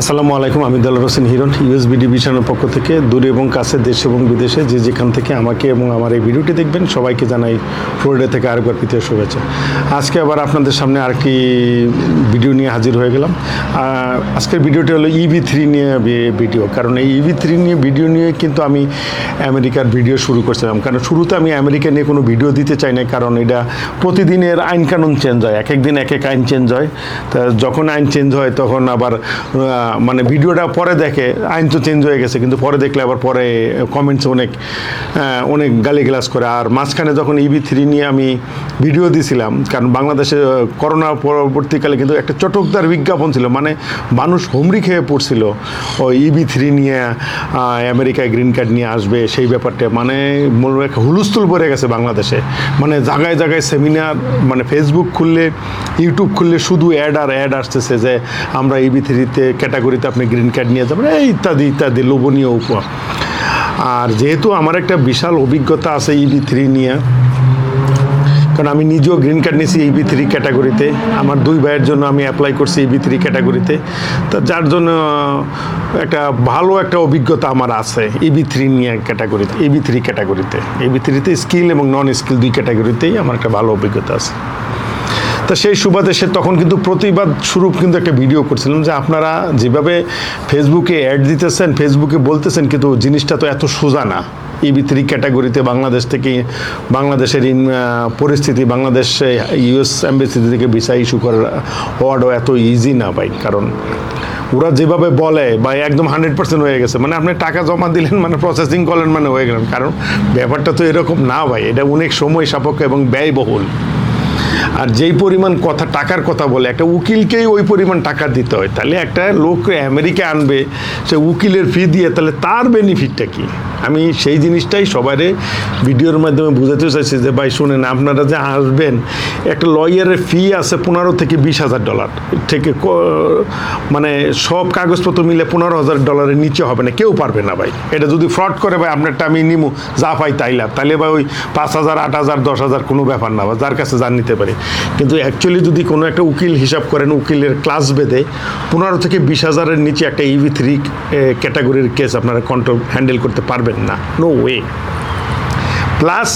আসসালামু আলাইকুম, আমি দেলার হোসেন হিরণ ইউএসবি ডিভিশনের পক্ষ থেকে দূরে এবং কাছে দেশ এবং বিদেশে যে যেখান থেকে আমাকে এবং আমার এই ভিডিওটি দেখবেন, সবাইকে জানাই ফ্লোরিডা থেকে আরেকবার প্রীতীয় শুভেচ্ছা। আজকে আবার আপনাদের সামনে আর কি ভিডিও নিয়ে হাজির হয়ে গেলাম। আজকের ভিডিওটি হলো ইভি থ্রি নিয়ে ভিডিও, কারণ এই ইভি থ্রি নিয়ে ভিডিও নিয়ে কিন্তু আমি আমেরিকার ভিডিও শুরু করছিলাম। কারণ শুরুতে আমি আমেরিকা নিয়ে কোনো ভিডিও দিতে চাই না কারণ এটা প্রতিদিনের আইন কানুন চেঞ্জ হয় এক এক দিন এক এক আইন চেঞ্জ হয়। তা যখন আইন চেঞ্জ হয়, তখন আবার মানে ভিডিওটা পরে দেখে, আইন তো চেঞ্জ হয়ে গেছে, কিন্তু পরে দেখলে আবার পরে কমেন্টস অনেক অনেক গালি গ্লাস করে। আর মাঝখানে যখন ইবি থ্রি নিয়ে আমি ভিডিও দিয়েছিলাম কারণ বাংলাদেশে করোনা পরবর্তীকালে কিন্তু একটা চটকদার বিজ্ঞাপন ছিল মানে মানুষ হুমড়ি খেয়ে পড়ছিল, ওই ইবি থ্রি নিয়ে আমেরিকায় গ্রিন কার্ড নিয়ে আসবে, সেই ব্যাপারটা মানে একটা হুলস্থুল পড়ে গেছে বাংলাদেশে। মানে জায়গায় জায়গায় সেমিনার মানে ফেসবুক খুললে ইউটিউব খুললে শুধু অ্যাড আর অ্যাড আসতেছে যে, আমরা ইবি থ্রিতে ক্যাটাগরিতে আপনি গ্রিন কার্ড নিয়ে যাবেন, এই ইত্যাদি ইত্যাদি, লোভনীয় উপহার আর যেহেতু আমার একটা বিশাল অভিজ্ঞতা আছে ইবি থ্রি নিয়ে, কারণ আমি নিজেও গ্রিন কার্ড নিয়েছি ইবি থ্রি ক্যাটাগরিতে। আমার দুই ভাইয়ের জন্য আমি অ্যাপ্লাই করছি ইবি থ্রি ক্যাটাগরিতে। তা যার জন্য একটা ভালো একটা অভিজ্ঞতা আমার আছে ইবি থ্রি নিয়ে ক্যাটাগরিতে ইবি থ্রি ক্যাটাগরিতে। ইবি থ্রিতে স্কিল এবং নন স্কিল দুই ক্যাটাগরিতেই আমার একটা ভালো অভিজ্ঞতা আছে। তা সেই সুবাদে সে তখন কিন্তু প্রতিবাদ স্বরূপ কিন্তু একটা ভিডিও করছিলাম যে আপনারা যেভাবে ফেসবুকে অ্যাড দিতেছেন ফেসবুকে বলতেছেন, কিন্তু জিনিসটা তো এত সোজা না। এই ভিতরি ক্যাটাগরিতে বাংলাদেশ থেকে, বাংলাদেশের পরিস্থিতি, বাংলাদেশে ইউএস এম্বাসি থেকে ভিসা ইস্যু করার হওয়াটাও এত ইজি না ভাই, কারণ ওরা যেভাবে বলে বা একদম হান্ড্রেড পার্সেন্ট হয়ে গেছে। মানে আপনি টাকা জমা দিলেন মানে প্রসেসিং করলেন মানে হয়ে গেলেন। কারণ ব্যাপারটা তো এরকম না ভাই, এটা অনেক সময় সাপেক্ষ এবং ব্যয়বহুল। আর যেই পরিমাণ কথা, টাকার কথা বলে, একটা উকিলকেই ওই পরিমাণ টাকা দিতে হয়। তাহলে একটা লোক আমেরিকা আনবে, সে উকিলের ফি দিয়ে, তাহলে তার বেনিফিটটা কি? আমি সেই জিনিসটাই সবারে ভিডিওর মাধ্যমে বুঝাতে চাইছি যে, ভাই, শুনেন, আপনারা যে আসবেন, একটা লয়ারের ফি আছে পনেরো থেকে বিশ হাজার ডলার থেকে মানে সব কাগজপত্র মিলে পনেরো হাজার ডলারের নিচে হবে না, কেউ পারবে না, ভাই। এটা যদি ফ্রড করে, ভাই, আপনারটা আমি নিমু, যা পাই তাই লাভ। তাহলে ভাই, ওই পাঁচ হাজার, আট হাজার, দশ হাজার কোনো ব্যাপার না বা যার কাছে যান নিতে পারে। কিন্তু অ্যাকচুয়ালি যদি কোনো একটা উকিল হিসাব করেন, উকিলের ক্লাস বেঁধে পনেরো থেকে বিশ হাজারের নিচে একটা ইভি থ্রি ক্যাটাগরির কেস আপনারা কন্ট্রোল হ্যান্ডেল করতে পারবেন। না। নো ওয়ে প্লাস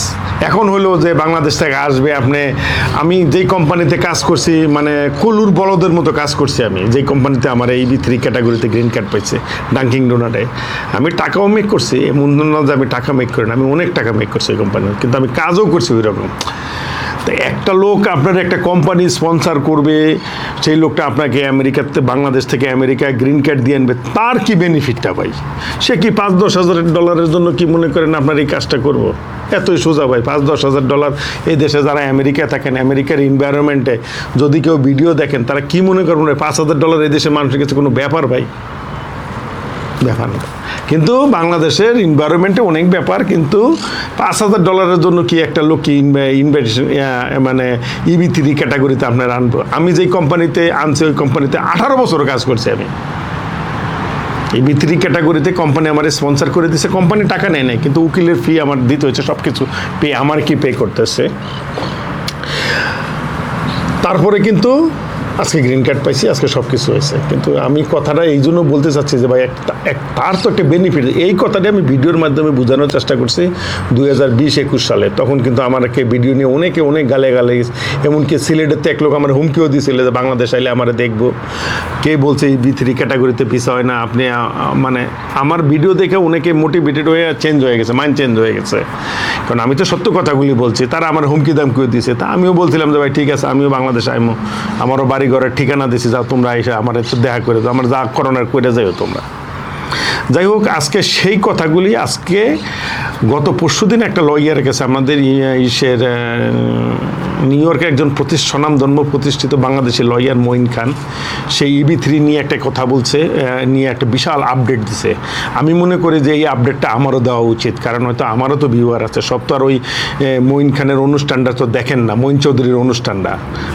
এখন হলো যে বাংলাদেশ থেকে আসবে, আপনি, আমি যেই কোম্পানিতে কাজ করছি মানে কলুর বলদের মতো কাজ করছি আমি। যেই কোম্পানিতে আমার এই বি থ্রি ক্যাটাগরিতে গ্রিন কার্ড পাইছে ডাঙ্কিং ডোনাটে আমি টাকাও মেক করছি, এমন যে আমি টাকা মেক করি না, আমি অনেক টাকা মেক করছি এই কোম্পানি কিন্তু আমি কাজও করছি ওই রকম তো একটা লোক আপনার একটা কোম্পানি স্পন্সার করবে, সেই লোকটা আপনাকে আমেরিকাতে বাংলাদেশ থেকে আমেরিকায় গ্রিন কার্ড দিয়ে আনবে, তার কি বেনিফিটটা ভাই? সে কি পাঁচ দশ হাজার ডলারের জন্য কি মনে করেন আপনার এই কাজটা করব? এতই সোজা ভাই পাঁচ দশ হাজার ডলার এই দেশে যারা আমেরিকায় থাকেন, আমেরিকার এনভায়রনমেন্টে যদি কেউ ভিডিও দেখেন, তারা কি মনে করবেন পাঁচ হাজার ডলার এই দেশের মানুষের কাছে কোনো ব্যাপার ভাই? ব্যাপার কিন্তু বাংলাদেশের এনভায়রনমেন্টে অনেক ব্যাপার, কিন্তু পাঁচ হাজার ডলারের জন্য কি একটা লোক কি ইনভাইটেশন মানে ইবি থ্রি ক্যাটাগরিতে আপনার আনব? আমি যেই কোম্পানিতে আনছি, ওই কোম্পানিতে আঠারো বছর কাজ করছি আমি। ইবি থ্রি ক্যাটাগরিতে কোম্পানি আমার স্পন্সর করে দিছে কোম্পানি টাকা নেয় নাই, কিন্তু উকিলের ফি আমার দিতে হয়েছে সব কিছু পে, আমার কি পে করতেছে? তারপরে কিন্তু আজকে গ্রিন কার্ড পাইছি, আজকে সব কিছু হয়েছে। কিন্তু আমি কথাটা এই জন্য বলতে চাচ্ছি যে ভাই, একটা তার তো একটা বেনিফিট এই কথাটা আমি ভিডিওর মাধ্যমে বোঝানোর চেষ্টা করছি দুই হাজার বিশ একুশ সালে। তখন কিন্তু আমাকে ভিডিও নিয়ে অনেকে অনেক গালে গালে। এমনকি সিলেটের তো এক লোক আমার হুমকিও দিয়েছিল যে বাংলাদেশ আইলে আমার দেখব। কে বলছে এই বি থ্রি ক্যাটাগরিতে ভিসা হয় না, আপনি মানে আমার ভিডিও দেখে অনেকে মোটিভেটেড হয়ে চেঞ্জ হয়ে গেছে মাইন্ড চেঞ্জ হয়ে গেছে। কারণ আমি তো সত্য কথাগুলি বলছি, তারা আমার হুমকি দামকিও দিয়েছে। তা আমিও বলছিলাম যে ভাই, ঠিক আছে, আমিও বাংলাদেশ আইমো, আমারও বাড়ি ঘরের ঠিকানা দিছি, যাও তোমরা এসে আমার একটু দেখা করে আমার যা করোনার করে যাইও তোমরা। যাই হোক, আজকে সেই কথাগুলি আজকে গত পরশু দিন একটা লয়ারের কাছে আমাদের ইসের নিউ ইয়র্কে একজন প্রতিষ্ঠ স্বনামধন্য প্রতিষ্ঠিত বাংলাদেশের লয়ার মঈন খান, সেই ইবি থ্রি নিয়ে একটা কথা বলছে নিয়ে একটা বিশাল আপডেট দিছে। আমি মনে করি যে এই আপডেটটা আমারও দেওয়া উচিত, কারণ হয়তো আমারও তো ভিউয়ার আছে। সব তো আর ওই মঈন খানের অনুষ্ঠানটা তো দেখেন না, মঈন চৌধুরীর অনুষ্ঠানটা।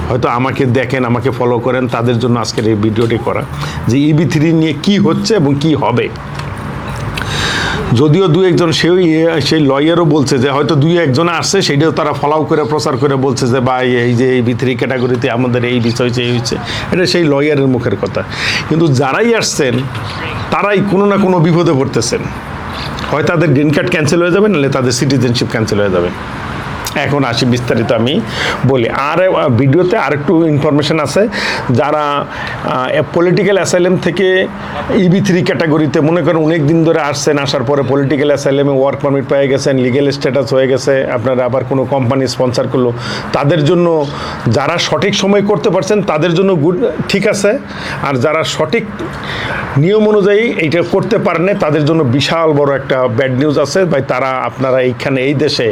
হয়তো আমাকে দেখেন, আমাকে ফলো করেন, তাদের জন্য আজকের এই ভিডিওটি করা। যে ইবি থ্রি নিয়ে কি হচ্ছে এবং কি হবে। যদিও দু একজন সেই সেই লয়ারও বলছে যে হয়তো দুই একজন আসছে, সেটাও তারা ফলাও করে প্রচার করে বলছে যে বা এই যে, এই ভিতরি ক্যাটাগরিতে আমাদের এই বিষয় এই হচ্ছে এটা সেই লয়ারের মুখের কথা। কিন্তু যারাই আসছেন, তারাই কোনো না কোনো বিপদে পড়তেছেন। হয় তাদের গ্রিন কার্ড ক্যান্সেল হয়ে যাবে, নাহলে তাদের সিটিজেনশিপ ক্যান্সেল হয়ে যাবে। এখন আসি বিস্তারিত আমি বলি। আর ভিডিওতে আরেকটু ইনফরমেশন আছে। যারা পলিটিক্যাল অ্যাসাইলেম থেকে ইবি থ্রি ক্যাটাগরিতে মনে করেন অনেক দিন ধরে আসছেন, আসার পরে পলিটিক্যাল অ্যাসাইলেমে ওয়ার্ক পারমিট পেয়ে গেছেন লিগেল স্ট্যাটাস হয়ে গেছে, আপনারা আবার কোনো কোম্পানি স্পন্সর করল। তাদের জন্য যারা সঠিক সময় করতে পারছেন, তাদের জন্য গুড ঠিক আছে। আর যারা সঠিক নিয়ম অনুযায়ী এইটা করতে পারেন তাদের জন্য বিশাল বড় একটা ব্যাড নিউজ আছে। ভাই, তারা আপনারা এইখানে, এই দেশে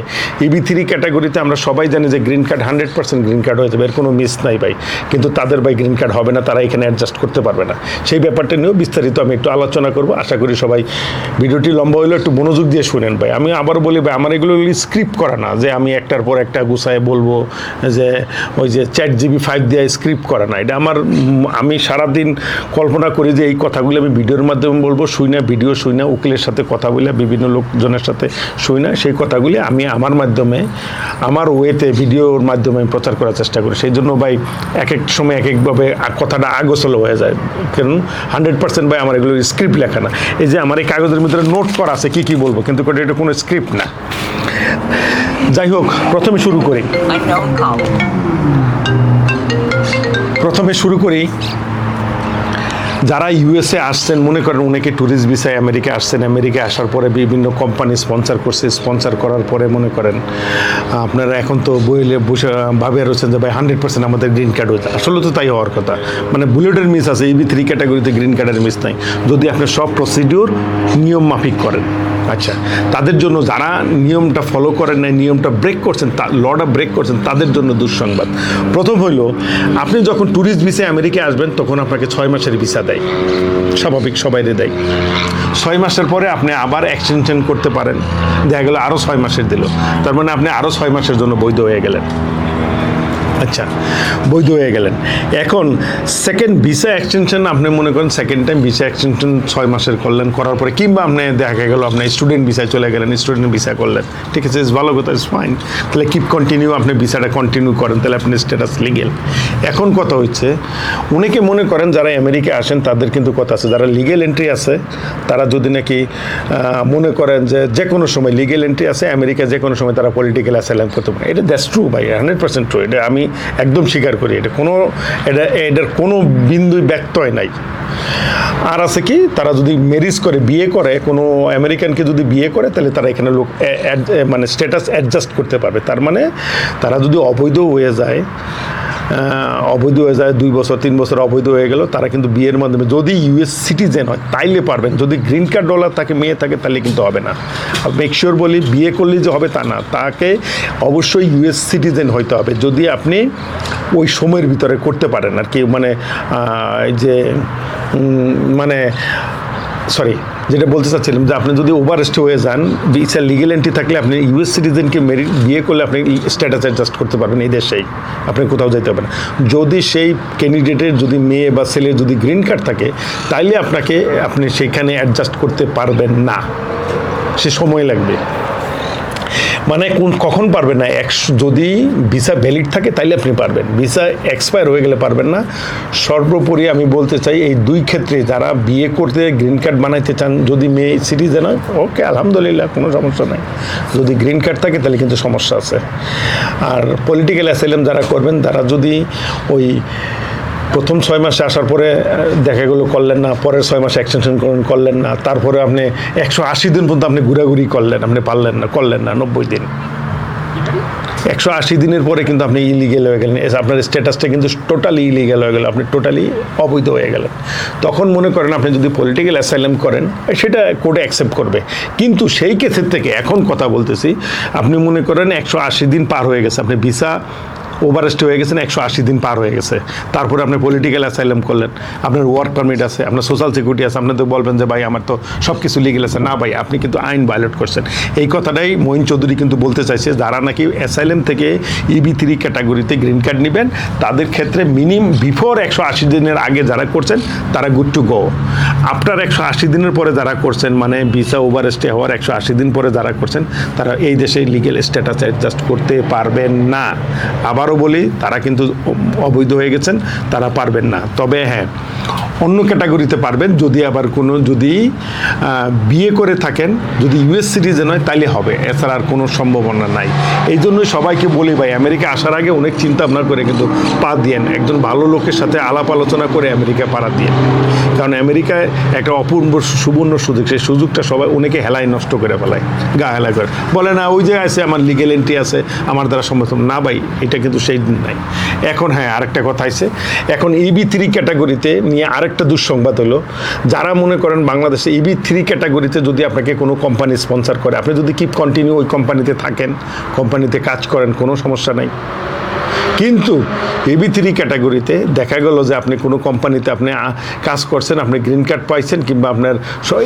ইবি থ্রি ক্যাটাগরিতে আমরা সবাই জানি যে green card hundred percent green card হয়ে যাবে, এর কোনো মিস নাই ভাই। কিন্তু তাদের ভাই গ্রিন কার্ড হবে না, তারা এখানে অ্যাডজাস্ট করতে পারবে না। সেই ব্যাপারটা নিয়েও বিস্তারিত আমি একটু আলোচনা করব। আশা করি সবাই ভিডিওটি লম্বা হলেও একটু মনোযোগ দিয়ে শুনেন ভাই। আমি আবার বলি ভাই, আমার এগুলো স্ক্রিপ্ট করা না যে আমি একটার পর একটা গুছায় বলব যে ওই যে চ্যাট জিবি ফাইভ দিয়ে স্ক্রিপ্ট করা না। এটা আমার আমি সারাদিন কল্পনা করি যে এই কথাগুলো আমি ভিডিওর মাধ্যমে বলব, শুই না ভিডিও শুই না, উকিলের সাথে কথা বলে, বিভিন্ন লোকজনের সাথে শুই না, সেই কথাগুলি আমি আমার মাধ্যমে আমার ওয়েতে ভিডিওর মাধ্যমে আমি প্রচার করার চেষ্টা করি। সেই জন্য ভাই এক এক সময় এক একভাবে কথাটা আগোছলো হয়ে যায়। কারণ হান্ড্রেড পার্সেন্ট ভাই আমার এগুলো স্ক্রিপ্ট লেখা না। এই যে আমার এই কাগজের ভিতরে নোট করা আছে কি কি বলব? কিন্তু এটা কোনো স্ক্রিপ্ট না। যাই হোক প্রথমে শুরু করি। প্রথমে শুরু করি। যারা ইউএসএ আসছেন, মনে করেন অনেকে ট্যুরিস্ট ভিসায় আমেরিকা আসছেন, আমেরিকা আসার পরে বিভিন্ন কোম্পানি স্পন্সার করছে স্পন্সার করার পরে মনে করেন আপনারা এখন তো বইলে বসে ভাবে রয়েছেন যে ভাই হান্ড্রেড পার্সেন্ট আমাদের গ্রিন কার্ড হয়েছে আসলে তো তাই হওয়ার কথা। মানে বুলেটের মিস আছে ইবি থ্রি ক্যাটাগরিতে গ্রিন কার্ডের মিস নাই। যদি আপনার সব প্রসিডিওর নিয়ম মাফিক করেন। আচ্ছা তাদের জন্য যারা নিয়মটা ফলো করেন না নিয়মটা ব্রেক করছেন, তা লটা ব্রেক করছেন, তাদের জন্য দুঃসংবাদ। প্রথম হইল, আপনি যখন ট্যুরিস্ট ভিসায় আমেরিকায় আসবেন, তখন আপনাকে ছয় মাসের ভিসা দেয়। স্বাভাবিক, সবাইরে দেয়। ছয় মাসের পরে আপনি আবার এক্সটেনশন করতে পারেন। দেখা গেল আরও ছয় মাসের দিল। তার মানে আপনি আরও ছয় মাসের জন্য বৈধ হয়ে গেলেন। আচ্ছা বৈধ হয়ে গেলেন। এখন সেকেন্ড ভিসা এক্সটেনশন আপনি মনে করেন সেকেন্ড টাইম ভিসা এক্সটেনশন ছয় মাসের করলেন, করার পরে কিংবা আপনি দেখা গেল আপনি স্টুডেন্ট ভিসায় চলে গেলেন স্টুডেন্ট ভিসা করলেন। ঠিক আছে ভালো কথা ইস ফাইন তাহলে কিপ কন্টিনিউ আপনি ভিসাটা কন্টিনিউ করেন, তাহলে আপনি স্ট্যাটাস লিগেল এখন কথা হচ্ছে, অনেকে মনে করেন যারা আমেরিকা আসেন, তাদের কিন্তু কথা আছে। যারা লিগেল এন্ট্রি আছে, তারা যদি নাকি মনে করেন যে যে কোনো সময় লিগেল এন্ট্রি আছে আমেরিকা যে কোনো সময় তারা পলিটিক্যাল অ্যাসাইলাম করতে পারে। এটা দ্যাটস ট্রু ভাই হান্ড্রেড পার্সেন্ট ট্রু এটা আমি একদম স্বীকার করি, এটা কোনো, এটা, এটার কোনো বিন্দু ব্যক্তয় নাই। আর আছে কি, তারা যদি ম্যারিজ করে, বিয়ে করে, কোনো আমেরিকানকে যদি বিয়ে করে, তাহলে তারা এখানে লোক মানে স্ট্যাটাস অ্যাডজাস্ট করতে পারবে। তার মানে তারা যদি অবৈধ হয়ে যায় অবৈধ হয়ে যায়, দুই বছর, তিন বছর অবৈধ হয়ে গেল, তারা কিন্তু বিয়ের মাধ্যমে যদি ইউএস সিটিজেন হয়, তাইলে পারবেন। যদি গ্রিন কার্ড ডলার তাকে মেয়ে থাকে তাহলে কিন্তু হবে না। মেকশিওর বলি, বিয়ে করলে যে হবে তা না, তাকে অবশ্যই ইউএস সিটিজেন হইতে হবে। যদি আপনি ওই সময়ের ভিতরে করতে পারেন আর কি মানে যে মানে সরি যেটা বলতে চাচ্ছিলাম যে আপনি যদি ওভারেস্ট হয়ে যান ভিসা লিগেল এন্ট্রি থাকলে আপনি ইউএস সিটিজেনকে মেরি, বিয়ে করলে আপনি স্ট্যাটাস অ্যাডজাস্ট করতে পারবেন এই দেশেই আপনি কোথাও যেতে পারবেন যদি সেই ক্যান্ডিডেটের যদি মেয়ে বা ছেলের যদি গ্রিন কার্ড থাকে, তাইলে আপনাকে আপনি সেখানে অ্যাডজাস্ট করতে পারবেন না। সে সময় লাগবে। মানে কোন কখন পারবেন না? একশো যদি ভিসা ভ্যালিড থাকে, তাইলে আপনি পারবেন। ভিসা এক্সপায়ার হয়ে গেলে পারবেন না। সর্বোপরি আমি বলতে চাই, এই দুই ক্ষেত্রে যারা বিয়ে করতে গ্রিন কার্ড বানাইতে চান, যদি মেয়ে সিটিজেন হয়, ওকে, আলহামদুলিল্লাহ, কোনো সমস্যা নাই। যদি গ্রিন কার্ড থাকে, তাহলে কিন্তু সমস্যা আছে। আর পলিটিক্যাল অ্যাসাইলাম যারা করবেন, তারা যদি ওই প্রথম ছয় মাসে আসার পরে দেখা গেলো করলেন না, পরের ছয় মাসে এক্সটেনশন করলেন না, তারপরে আপনি একশো আশি দিন পর্যন্ত আপনি ঘোরাঘুরি করলেন, আপনি পারলেন না, করলেন না, নব্বই দিন। একশো আশি দিনের পরে কিন্তু আপনি ইলিগেল হয়ে গেলেন। আপনার স্ট্যাটাসটা কিন্তু টোটালি ইলিগেল হয়ে গেল, আপনি টোটালি অবৈধ হয়ে গেলেন। তখন মনে করেন আপনি যদি পলিটিক্যাল অ্যাসাইলাম করেন, সেটা কোর্টে অ্যাকসেপ্ট করবে। কিন্তু সেই কেসের থেকে এখন কথা বলতেছি, আপনি মনে করেন একশো আশি দিন পার হয়ে গেছে, আপনি ভিসা ওভারেস্টে হয়ে গেছেন, একশো আশি দিন পার হয়ে গেছে। তারপরে আপনি পলিটিক্যাল অ্যাসাইলাম করলেন। আপনার ওয়ার্ক পারমিট আছে, আপনার সোশ্যাল সিকিউরিটি আছে, আপনি তো বলবেন যে, ভাই, আমার তো সব কিছু লিগেল আছে। না, ভাই, আপনি কিন্তু আইন ভায়োলেট করছেন। এই কথাটাই মঈন চৌধুরী কিন্তু বলতে চাইছে, যারা নাকি অ্যাসাইলাম থেকে ইবি থ্রি ক্যাটাগরিতে গ্রিন কার্ড নেবেন, তাদের ক্ষেত্রে মিনিম বিফোর একশো আশি দিনের আগে যারা করছেন, তারা গুড টু গো আপনার একশো আশি দিনের পরে যারা করছেন মানে ভিসা ওভার স্টে হওয়ার একশো আশি দিন পরে যারা করছেন, তারা এই দেশে লিগেল স্ট্যাটাস অ্যাডজাস্ট করতে পারবেন না। আবারও বলি তারা কিন্তু অবৈধ হয়ে গেছেন তারা পারবেন না। তবে হ্যাঁ অন্য ক্যাটাগরিতে পারবেন, যদি আবার কোনো, যদি বিয়ে করে থাকেন, যদি ইউএস সিটিজেন হয় তাইলে হবে। এছাড়া আর কোনো সম্ভাবনা নাই। এই জন্যই সবাইকে বলি ভাই, আমেরিকা আসার আগে অনেক চিন্তা ভাবনা করে কিন্তু পা দিয়েন। একজন ভালো লোকের সাথে আলাপ আলোচনা করে আমেরিকা পাড়া দিয়ে কারণ আমেরিকায় একটা অপূর্ব সুবর্ণ সুযোগ, সেই সুযোগটা সবাই অনেকে হেলায় নষ্ট করে ফেলায়, গা হেলায় করে। বলে, না, ওই যে আছে, আমার লিগেল এন্ট্রি আছে, আমার দ্বারা সম্ভব না। ভাই, এটা কিন্তু সেই দিন নাই। এখন হ্যাঁ আরেকটা কথা আছে এখন ইবি থ্রি ক্যাটাগরিতে নিয়ে আরেকটা দুঃসংবাদ হলো। যারা মনে করেন বাংলাদেশে ইবি থ্রি ক্যাটাগরিতে যদি আপনাকে কোনো কোম্পানি স্পন্সর করে, আপনি যদি কিপ কন্টিনিউ ওই কোম্পানিতে থাকেন কোম্পানিতে কাজ করেন, কোনো সমস্যা নাই। কিন্তু এবি থ্রি ক্যাটাগরিতে দেখা গেল যে আপনি কোনো কোম্পানিতে আপনি কাজ করছেন, আপনি গ্রিন কার্ড পাইছেন কিংবা আপনার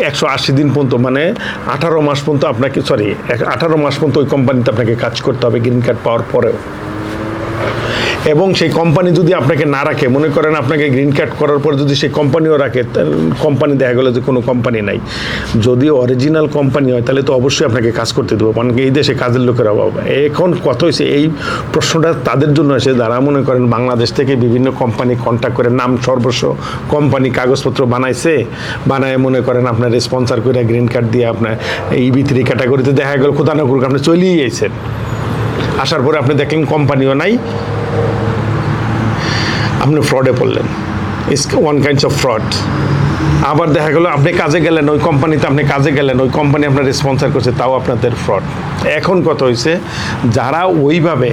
একশো আশি দিন পর্যন্ত মানে আঠারো মাস পর্যন্ত আপনাকে সরি আঠারো মাস পর্যন্ত ওই কোম্পানিতে আপনাকে কাজ করতে হবে গ্রিন কার্ড পাওয়ার পরেও। এবং সেই কোম্পানি যদি আপনাকে না রাখে, মনে করেন আপনাকে গ্রিন কার্ড করার পর যদি সেই কোম্পানিও রাখে কোম্পানি দেখা গেলো যে কোনো কোম্পানি নাই। যদি অরিজিনাল কোম্পানি হয়, তাহলে তো অবশ্যই আপনাকে কাজ করতে দেবো। কারণ কি এই দেশে কাজের লোকের অভাব। এখন কত হয়েছে, এই প্রশ্নটা তাদের জন্য এসে যারা মনে করেন বাংলাদেশ থেকে বিভিন্ন কোম্পানি কন্ট্যাক্ট করে, নাম সর্বস্ব কোম্পানি কাগজপত্র বানাইছে, বানায় মনে করেন আপনার স্পন্সার করে গ্রিন কার্ড দিয়ে আপনার এই ভিতরি ক্যাটাগরিতে দেখা গেল করুক, আপনি চলেই আসার পরে আপনি দেখলেন কোম্পানিও নাই। আপনি ফ্রডে পড়লেন। Is one kinds of fraud আবার দেখা গেলো, আপনি কাজে গেলেন, ওই কোম্পানিতে আপনি কাজে গেলেন, ওই কোম্পানি আপনার স্পন্সর করছে, তাও আপনাদের ফ্রড এখন কত হয়েছে যারা ওইভাবে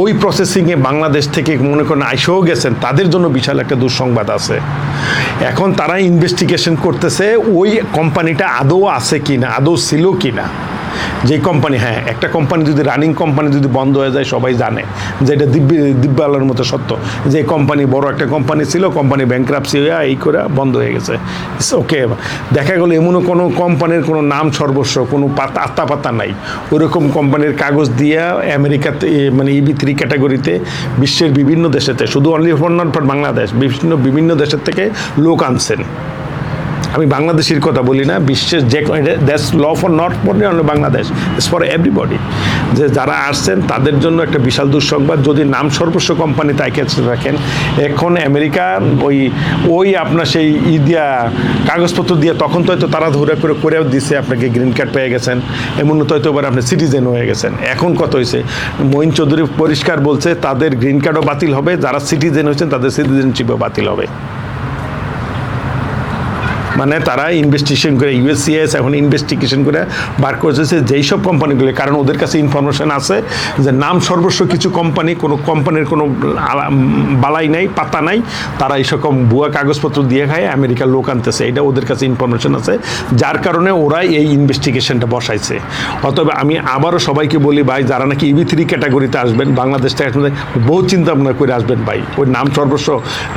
ওই প্রসেসিংয়ে বাংলাদেশ থেকে মনে করেন আইসেও গেছেন, তাদের জন্য বিশাল একটা দুঃসংবাদ আছে। এখন তারা ইনভেস্টিগেশন করতেছে, ওই কোম্পানিটা আদৌ আছে কি না আদৌ ছিল কি না যে কোম্পানি হ্যাঁ একটা কোম্পানি যদি রানিং কোম্পানি যদি বন্ধ হয়ে যায়, সবাই জানে যে এটা দিব্য, দিব্যালোর মতো সত্য। যে কোম্পানি বড় একটা কোম্পানি ছিল কোম্পানি ব্যাংক্রাপসি হয়ে এই করে বন্ধ হয়ে গেছে। ওকে দেখা গেলো এমনও কোনো কোম্পানির কোনো নাম সর্বস্ব, কোনো পাতা, আত্মা পাতা নাই। ওরকম কোম্পানির কাগজ দিয়ে আমেরিকাতে মানে ইবি থ্রি ক্যাটাগরিতে বিশ্বের বিভিন্ন দেশেতে, শুধু only for not for Bangladesh বিভিন্ন বিভিন্ন দেশের থেকে লোক আনছেন। আমি বাংলাদেশের কথা বলি না, বিশ্বের যে that's law for not for Bangladesh it's for everybody যে যারা আসছেন, তাদের জন্য একটা বিশাল দুঃসংবাদ। যদি নাম সর্বস্ব কোম্পানি তাকে রাখেন, এখন আমেরিকা ওই ওই আপনার সেই ই দিয়া কাগজপত্র দিয়ে তখন তো হয়তো তারা ধরে করে করেও দিছে, আপনাকে গ্রিন কার্ড পেয়ে গেছেন। এমন তো হয়তো এবার আপনি সিটিজেন হয়ে গেছেন। এখন কত হয়েছে মঈন চৌধুরী পরিষ্কার বলছে, তাদের গ্রিন কার্ডও বাতিল হবে। যারা সিটিজেন হয়েছেন, তাদের সিটিজেনশিপও বাতিল হবে। মানে তারা ইনভেস্টিগেশন করে ইউএসসিএস এখন ইনভেস্টিগেশন করে বার করেছে যেই সব কোম্পানিগুলো কারণ ওদের কাছে ইনফরমেশন আছে যে নাম সর্বস্ব কিছু কোম্পানি কোনো কোম্পানির কোনো বালাই নাই, পাতা নাই, তারা এই সকম ভুয়া কাগজপত্র দিয়ে খায়, আমেরিকার লোক আনতেছে। এটা ওদের কাছে ইনফরমেশন আছে, যার কারণে ওরাই এই ইনভেস্টিগেশনটা বসাইছে। অতএব আমি আবারও সবাইকে বলি ভাই, যারা নাকি ইবি থ্রি ক্যাটাগরিতে আসবেন বাংলাদেশ থেকে বহু চিন্তা ভাবনা করে আসবেন ভাই। ওই নাম সর্বস্ব,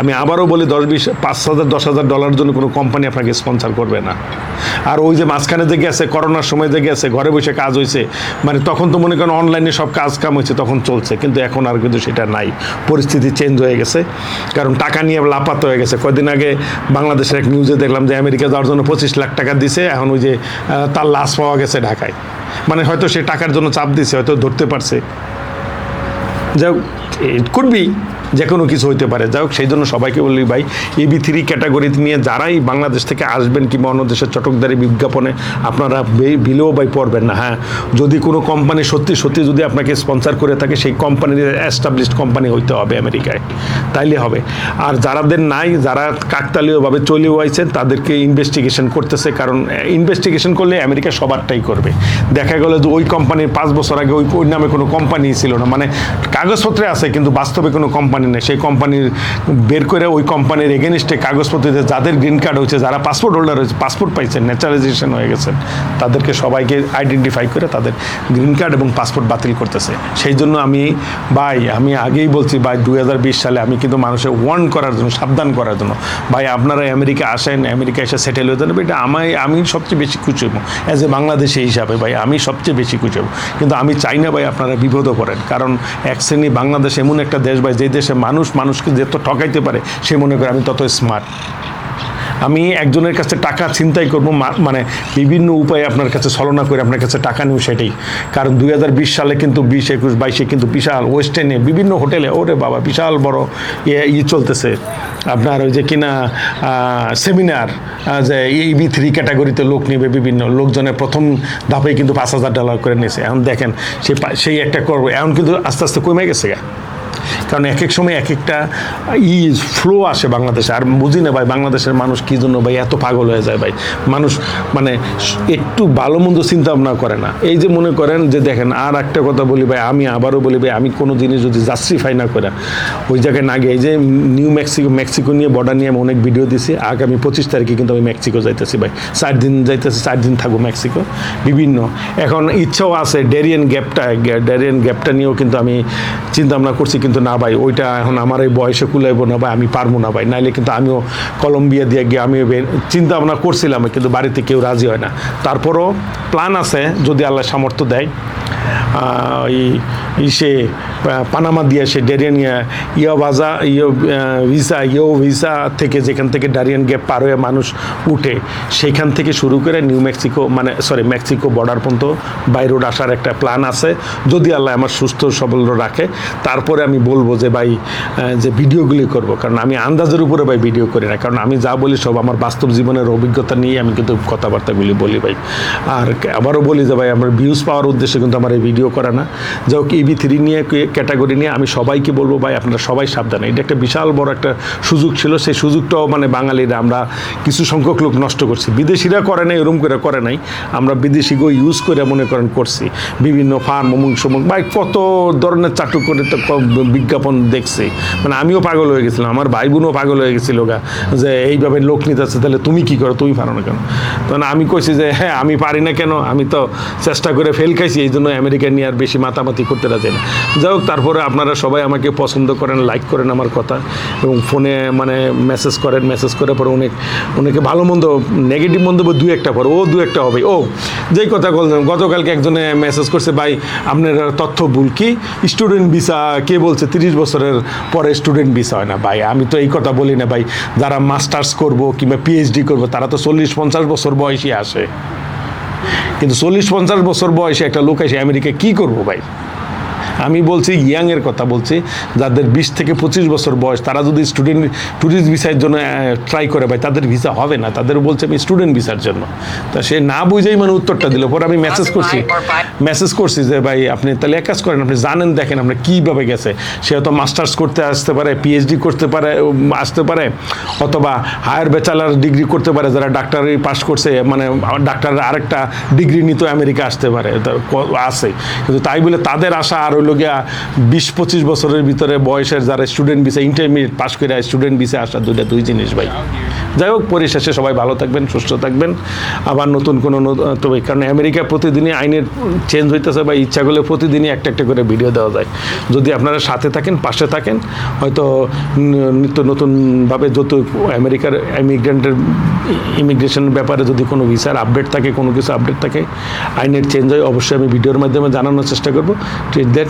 আমি আবারও বলি, দশ বিশ, পাঁচ হাজার, দশ হাজার ডলারের জন্য কোনো কোম্পানি আপনাকে স্পন্সর করবে না। আর ওই যে মাঝখানে যে গেছে করোনার সময় যে গেছে, ঘরে বসে কাজ হয়েছে মানে তখন তো মনে করেন অনলাইনে সব কাজ কাম হয়েছে তখন চলছে। কিন্তু এখন আর কিন্তু সেটা নাই। পরিস্থিতি চেঞ্জ হয়ে গেছে। কারণ টাকা নিয়ে লাপাত হয়ে গেছে। কদিন আগে বাংলাদেশের এক নিউজে দেখলাম যে আমেরিকা যাওয়ার জন্য পঁচিশ লাখ টাকা দিছে। এখন ওই যে তার লাশ পাওয়া গেছে ঢাকায়। মানে হয়তো সে টাকার জন্য চাপ দিছে, হয়তো ধরতে পারছে। যাই হোক ইট কুড বি যে কোনো কিছু হইতে পারে। যাই হোক, সেই জন্য সবাইকে বলি ভাই এবি থ্রি ক্যাটাগরি নিয়ে যারাই বাংলাদেশ থেকে আসবেন কিংবা অন্য দেশের চটকদারি বিজ্ঞাপনে, আপনারা বিলেও ভাই পড়বেন না হ্যাঁ। যদি কোনো কোম্পানি সত্যি সত্যি যদি আপনাকে স্পন্সর করে থাকে, সেই কোম্পানির অ্যাস্টাবলিশড কোম্পানি হইতে হবে আমেরিকায়। তাইলে হবে। আর যারাদের নাই, যারা কাকতালীয়ভাবে চলেও আইছেন, তাদেরকে ইনভেস্টিগেশন করতেছে, কারণ ইনভেস্টিগেশন করলে আমেরিকা সবারটাই করবে। দেখা গেল যে ওই কোম্পানির পাঁচ বছর আগে ওই নামে কোনো কোম্পানি ছিল না। মানে কাগজপত্রে আছে, কিন্তু বাস্তবে কোনো কোম্পানি কোম্পানি নেই, সেই কোম্পানির বের করে ওই কোম্পানির এগেনিস্টে কাগজপত্রতে যাদের গ্রিন কার্ড হয়েছে, যারা পাসপোর্ট হোল্ডার হয়েছে পাসপোর্ট পাইছেন ন্যাচারালাইজেশন হয়ে গেছেন তাদেরকে সবাইকে আইডেন্টিফাই করে তাদের গ্রিন কার্ড এবং পাসপোর্ট বাতিল করতেছে। সেই জন্য আমি, ভাই, আমি আগেই বলছি, ভাই দু হাজার বিশ সালে আমি কিন্তু মানুষের ওয়ার্ন করার জন্য, সাবধান করার জন্য। ভাই, আপনারা আমেরিকা আসেন, আমেরিকা এসে সেটেল হয়ে যান এটা আমায় আমি সবচেয়ে বেশি খুশি হব অ্যাজ এ বাংলাদেশি হিসাবে, ভাই, আমি সবচেয়ে বেশি খুশি হব। কিন্তু আমি চাই না, ভাই, আপনারা বিপদও করেন কারণ এক শ্রেণি বাংলাদেশ এমন একটা দেশ, ভাই, যে দেশে মানুষ, মানুষকে যত ঠকাইতে পারে, সে মনে করে আমি তত স্মার্ট আমি একজনের কাছে টাকা ছিনতাই করব মানে বিভিন্ন উপায়ে আপনার কাছে ছলনা করে আপনার কাছে টাকা নিব সেটাই। কারণ দুই হাজার বিশ সালে কিন্তু বিশ, একুশ, বাইশে কিন্তু বিশাল ওয়েস্টার্নে বিভিন্ন হোটেলে, ওরে বাবা, বিশাল বড় ইয়ে ই চলতেছে। আপনার ওই যে কিনা সেমিনার যে এই বি থ্রি ক্যাটাগরিতে লোক নেবে বিভিন্ন, লোকজনের প্রথম ধাপে কিন্তু পাঁচ হাজার ডলার করে নিয়েছে। এখন দেখেন সেই সেই একটা করব। এখন কিন্তু আস্তে আস্তে কমে গেছে গা। কারণ এক এক সময় এক একটা ই ফ্লো আসে বাংলাদেশে। আর বুঝি না ভাই, বাংলাদেশের মানুষ কী জন্য ভাই এত পাগল হয়ে যায় ভাই? মানুষ মানে একটু ভালো মন্দ চিন্তা ভাবনা করে না। এই যে মনে করেন যে দেখেন, আর একটা কথা বলি ভাই, আমি আবারও বলি ভাই, আমি কোনো জিনিস যদি জাস্টিফাই না করে, ওই জায়গায় না গিয়ে, এই যে নিউ মেক্সিকো মেক্সিকো নিয়ে বর্ডার নিয়ে আমি অনেক ভিডিও দিছি। আগামী পঁচিশ তারিখে কিন্তু আমি মেক্সিকো যাইতেছি ভাই। চার দিন যাইতেছি, চার দিন থাকব মেক্সিকো বিভিন্ন। এখন ইচ্ছাও আছে ডেরিয়ান গ্যাপটা ডেরিয়ান গ্যাপটা নিয়েও কিন্তু আমি চিন্তা ভাবনা করছি, কিন্তু না ভাই, ওইটা এখন আমার এই বয়সে কুলাইব না ভাই, আমি পারব না ভাই। নাইলে কিন্তু আমিও কলম্বিয়া দিয়ে গিয়ে আমি চিন্তা ভাবনা করছিলাম, কিন্তু বাড়িতে কেউ রাজি হয় না। তারপরও প্ল্যান আছে, যদি আল্লাহ সামর্থ্য দেয় এই পা- পানামা দিয়ে সে ডেরিয়ান ইয়া ভাজা ইয়ো ভিসা ইয়ো ভিসা থেকে যেখান থেকে ডারিয়ান গ্যাপ পার হয়ে মানুষ উঠে, সেখান থেকে শুরু করে নিউ মেক্সিকো মানে সরি মেক্সিকো বর্ডার পর্যন্ত বাই রোড আসার একটা প্ল্যান আছে। যদি আল্লাহ আমার সুস্থ সবল রাখে, তারপরে আমি বলব যে ভাই যে ভিডিওগুলি করব, কারণ আমি আন্দাজের উপরে ভাই ভিডিও করি না, কারণ আমি যা বলি সব আমার বাস্তব জীবনের অভিজ্ঞতা নিয়ে আমি কিন্তু কথাবার্তাগুলি বলি ভাই। আর আবারও বলি যে ভাই, আমার ভিউজ পাওয়ার উদ্দেশ্যে কিন্তু আমার এই ভিডিও করা না। যাই হোক ইবি থ্রি নিয়ে ক্যাটাগরি নিয়ে আমি সবাইকে বলব, ভাই, আপনারা সবাই সাবধানে। এটা একটা বিশাল বড় একটা সুযোগ ছিল, সেই সুযোগটাও মানে বাঙালিরা আমরা কিছু সংখ্যক লোক নষ্ট করছি। বিদেশিরা করে নাই এরম করে করে নাই। আমরা বিদেশিগো ইউজ করে মনে করেন করছি। বিভিন্ন ফার্ম অমুক সমুক, ভাই, কত ধরনের চাটু করে তো বিজ্ঞাপন দেখছি। মানে আমিও পাগল হয়ে গেছিলাম, আমার ভাই বোনও পাগল হয়ে গেছিল গা, যে এইভাবে লোক নিতেছে, তাহলে তুমি কি করো, তুমি পারো না কেন? তখন আমি কইছি যে হ্যাঁ আমি পারি না কেন, আমি তো চেষ্টা করে ফেল খাইছি এই জন্য আমেরিকা নিয়ে আর বেশি মাতামাতি করতে রাজি না। যাই হোক, তারপরে আপনারা সবাই আমাকে পছন্দ করেন লাইক করেন আমার কথা এবং ফোনে মানে মেসেজ করেন মেসেজ করে পরে অনেক, অনেকে ভালো মন্দ নেগেটিভ মন্তব্য দু একটা পরে, ও দু একটা হবে। ও, যেই কথা বলছেন গতকালকে একজনে মেসেজ করছে, ভাই, আপনার তথ্য ভুল কি? স্টুডেন্ট ভিসা কে বলছে? তিরিশ বছরের পরে স্টুডেন্ট ভিসা হয় না। ভাই, আমি তো এই কথা বলি না, ভাই। যারা মাস্টার্স করব কিংবা পিএইচডি করব, তারা তো চল্লিশ পঞ্চাশ বছর বয়সী আসে। কিন্তু চল্লিশ পঞ্চাশ বছর বয়সে একটা লোক এসে আমেরিকায় কী করব ভাই? আমি বলছি ইয়াংয়ের কথা বলছি যাদের বিশ থেকে পঁচিশ বছর বয়স তারা যদি স্টুডেন্ট ট্যুরিস্ট ভিসার জন্য ট্রাই করে ভাই তাদের ভিসা হবে না। তাদের বলছে আমি স্টুডেন্ট ভিসার জন্য। তা সে না বুঝেই মানে উত্তরটা দিল। পরে আমি মেসেজ করছি মেসেজ করছি যে ভাই আপনি তাহলে এক কাজ করেন আপনি জানেন দেখেন আপনি কীভাবে গেছে। সে হয়তো মাস্টার্স করতে আসতে পারে পিএইচডি করতে পারে আসতে পারে অথবা হায়ার ব্যাচেলার ডিগ্রি করতে পারে যারা ডাক্তারি পাস করছে মানে ডাক্তারের আরেকটা ডিগ্রি নিতে আমেরিকা আসতে পারে আছে। কিন্তু তাই বলে তাদের আশা আর গিয়া বিশ পঁচিশ বছরের ভিতরে বয়সের যারা স্টুডেন্ট ভিসা ইন্টারমিডিয়েট পাস করে স্টুডেন্ট ভিসা আসা দুইটা দুই জিনিস ভাই। যাই হোক, পরিশেষে সবাই ভালো থাকবেন, সুস্থ থাকবেন। আবার নতুন কোনো তবে কারণ আমেরিকা প্রতিদিনই আইনের চেঞ্জ হইতেছে বা ইচ্ছা করলে প্রতিদিনই একটা একটা করে ভিডিও দেওয়া যায়। যদি আপনারা সাথে থাকেন, পাশে থাকেন, হয়তো নিত্য নতুনভাবে যত আমেরিকার ইমিগ্রেন্টের ইমিগ্রেশনের ব্যাপারে যদি কোনো ভিসার আপডেট থাকে, কোনো কিছু আপডেট থাকে, আইনের চেঞ্জ হয়, অবশ্যই আমি ভিডিওর মাধ্যমে জানানোর চেষ্টা করব। দ্যাট